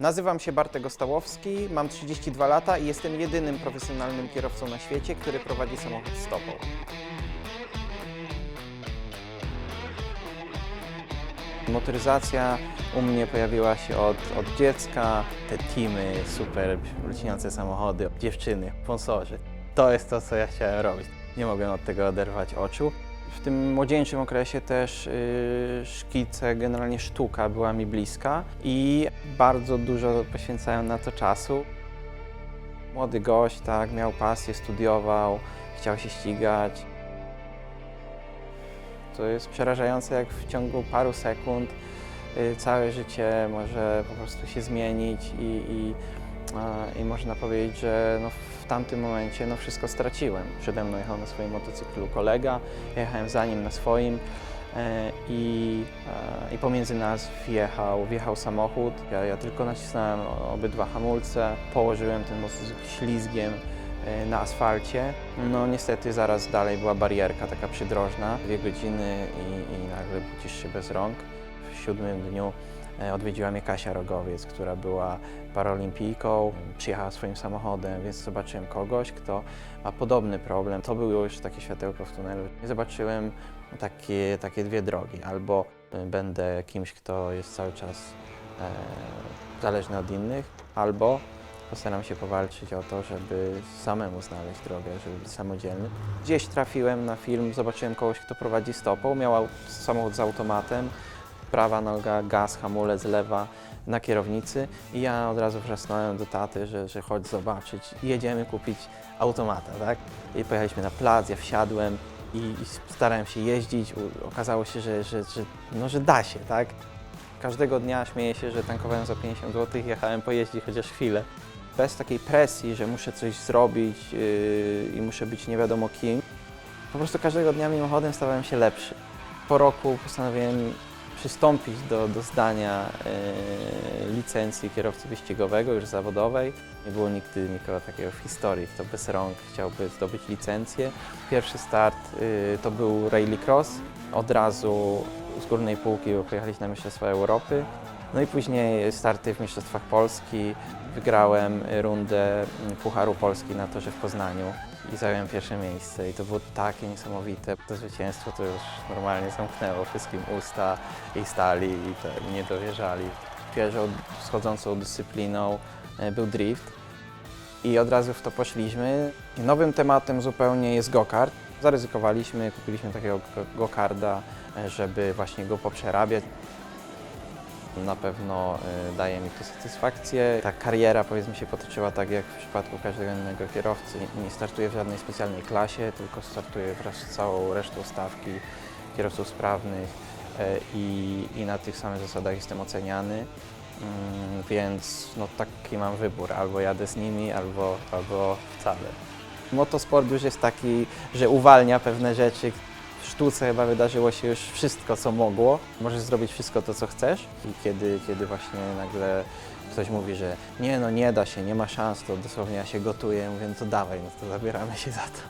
Nazywam się Bartek Ostałowski, mam 32 lata i jestem jedynym profesjonalnym kierowcą na świecie, który prowadzi samochód stopą. Motoryzacja u mnie pojawiła się od, od dziecka. Te teamy, super lśniące samochody, dziewczyny, sponsorzy. To jest to, co ja chciałem robić. Nie mogłem od tego oderwać oczu. W tym młodzieńczym okresie też yy, szkice, generalnie sztuka była mi bliska i bardzo dużo poświęcałem na to czasu. Młody gość, tak, miał pasję, studiował, chciał się ścigać. To jest przerażające, jak w ciągu paru sekund y, całe życie może po prostu się zmienić i, i, i można powiedzieć, że no tamtym momencie no wszystko straciłem. Przede mną jechał na swoim motocyklu kolega, ja jechałem za nim na swoim e, i, e, i pomiędzy nas wjechał, wjechał samochód. Ja, ja tylko nacisnąłem obydwa hamulce, położyłem ten motocykl ślizgiem e, na asfalcie. No niestety zaraz dalej była barierka taka przydrożna, dwie godziny i, i nagle budzisz się bez rąk. W siódmym dniu odwiedziła mnie Kasia Rogowiec, która była paraolimpijką, przyjechała swoim samochodem, więc zobaczyłem kogoś, kto ma podobny problem. To było już takie światełko w tunelu. Zobaczyłem takie, takie dwie drogi. Albo e, będę kimś, kto jest cały czas e, zależny od innych, albo postaram się powalczyć o to, żeby samemu znaleźć drogę, żeby być samodzielny. Gdzieś trafiłem na film, zobaczyłem kogoś, kto prowadzi stopą, miał samochód z automatem, prawa noga, gaz, hamulec, lewa na kierownicy i ja od razu wrzasnąłem do taty, że, że chodź zobaczyć, jedziemy kupić automata, tak? I pojechaliśmy na plac, ja wsiadłem i, i starałem się jeździć, U, okazało się, że, że, że, no, że da się, tak? Każdego dnia śmieję się, że tankowałem za 50 zł, jechałem pojeździć chociaż chwilę. Bez takiej presji, że muszę coś zrobić yy, i muszę być nie wiadomo kim. Po prostu każdego dnia mimochodem stawałem się lepszy. Po roku postanowiłem przystąpić do, do zdania yy, licencji kierowcy wyścigowego, już zawodowej. Nie było nigdy nikogo takiego w historii, kto bez rąk chciałby zdobyć licencję. Pierwszy start yy, to był rallycross. Od razu z górnej półki pojechaliśmy na Mistrzostwa Europy. No i później starty w Mistrzostwach Polski. Wygrałem rundę Pucharu Polski na torze w Poznaniu i zająłem pierwsze miejsce. I to było takie niesamowite. To zwycięstwo to już normalnie zamknęło wszystkim usta i stali i te, nie dowierzali. Pierwszą schodzącą dyscypliną e, był drift i od razu w to poszliśmy. Nowym tematem zupełnie jest go-kart. Zaryzykowaliśmy, kupiliśmy takiego go- go-karda, e, żeby właśnie go poprzerabiać. Na pewno y, daje mi to satysfakcję. Ta kariera powiedzmy się potoczyła tak jak w przypadku każdego innego kierowcy. Nie startuję w żadnej specjalnej klasie, tylko startuję wraz z całą resztą stawki kierowców sprawnych y, i, i na tych samych zasadach jestem oceniany. Mm, Więc no, taki mam wybór, albo jadę z nimi, albo, albo wcale. Motosport już jest taki, że uwalnia pewne rzeczy, w sztuce chyba wydarzyło się już wszystko, co mogło. Możesz zrobić wszystko to, co chcesz. I kiedy, kiedy właśnie nagle ktoś mówi, że nie, no nie da się, nie ma szans, to dosłownie ja się gotuję, mówię, no to dawaj, no to zabieramy się za to.